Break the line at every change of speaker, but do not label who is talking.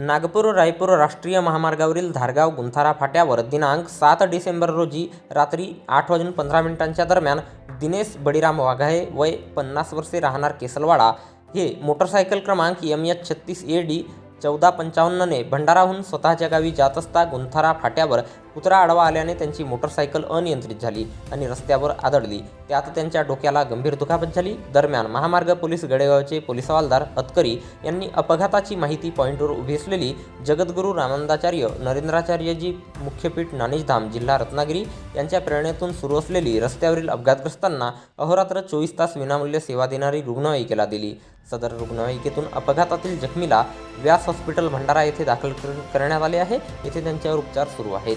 नागपूर रायपूर राष्ट्रीय महामार्गावरील धारगाव गुंथारा फाट्यावर दिनांक सात डिसेंबर रोजी रात्री आठ वाजून पंधरा मिनिटांच्या दरम्यान दिनेश बळीराम वाघाहे वय पन्नास वर्षे राहणार केसलवाडा हे मोटरसायकल क्रमांक एम एच छत्तीस ए डी चौदा पंचावन्नने भंडाराहून स्वतःच्या गावी जात असता गुंथारा फाट्यावर कुत्रा आडवा आल्याने त्यांची मोटरसायकल अनियंत्रित झाली आणि रस्त्यावर आदळली. त्यात त्यांच्या डोक्याला गंभीर दुखापत झाली. दरम्यान महामार्ग पोलीस गडेगावचे पोलीस हवालदार अतकरी यांनी अपघाताची माहिती पॉईंटवर उभी असलेली जगद्गुरू रामानंदाचार्य नरेंद्राचार्यजी मुख्यपीठ नाणेशधाम जिल्हा रत्नागिरी यांच्या प्रेरणेतून सुरू असलेली रस्त्यावरील अपघातग्रस्तांना अहोरात्र चोवीस तास विनामूल्य सेवा देणारी रुग्णवाहिकेला दिली. सदर रुग्णवाहिकेतून अपघातातील जखमीला व्यास हॉस्पिटल भंडारा येथे दाखल कर- करण्यात आले आहे. येथे त्यांच्यावर उपचार सुरू आहेत.